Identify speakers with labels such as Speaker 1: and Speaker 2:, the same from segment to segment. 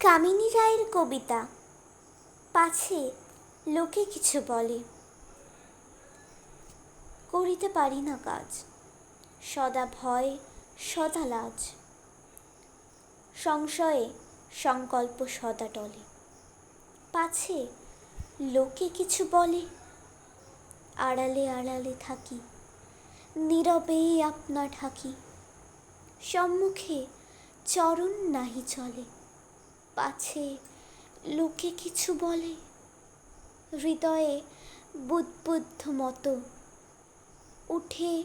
Speaker 1: কামিনী রায়ের কবিতা। পাছে লোকে কিছু বলে। করিতে পারি না কাজ। সদা ভয়, সদা লাজ। সংশয়ে সংকল্প সদা টলে। পাছে লোকে কিছু বলে। আড়ালে আড়ালে থাকি। নীরবেই আপনা ঢাকি। সম্মুখে চরণ নাহি চলে। পাছে লোকে কিছু বলে, হৃদয়ে বুদ্বুদ্ধ মতো উঠে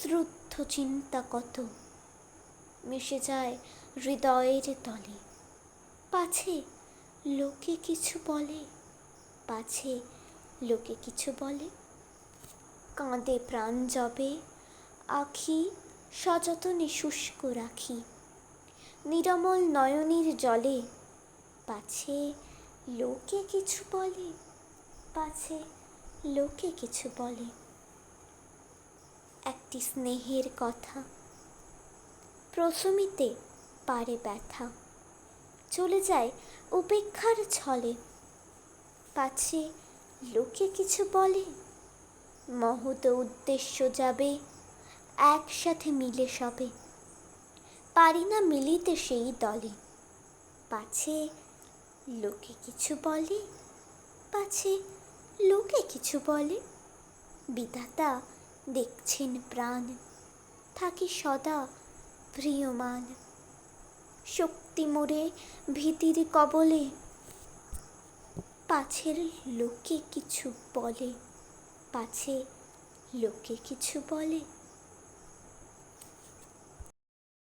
Speaker 1: শ্রুদ্ধ চিন্তা কত মিশে যায় হৃদয়ের তলে। পাছে লোকে কিছু বলে, পাছে লোকে কিছু বলে। কাঁদে প্রাণ জবে, আখি সযতনে শুষ্ক রাখি। নিরমল নয়নের জলে পাছে লোকে কিছু বলে, পাছে লোকে কিছু বলে। একটি স্নেহের কথা প্রশমিতে পারে ব্যথা, চলে যায় উপেক্ষার ছলে। পাছে লোকে কিছু বলে মহত উদ্দেশ্য যাবে একসাথে মিলে সবে। পারি না মিলিতে সেই দলে। পাছে লোকে কিছু বলে, পাছে লোকে কিছু বলে। বিধাতা দেখছেন প্রাণ, থাকি সদা প্রিয়মান শক্তি মোড়ে ভীতির কবলে, পাছের লোকে কিছু বলে, পাছে লোকে কিছু বলে।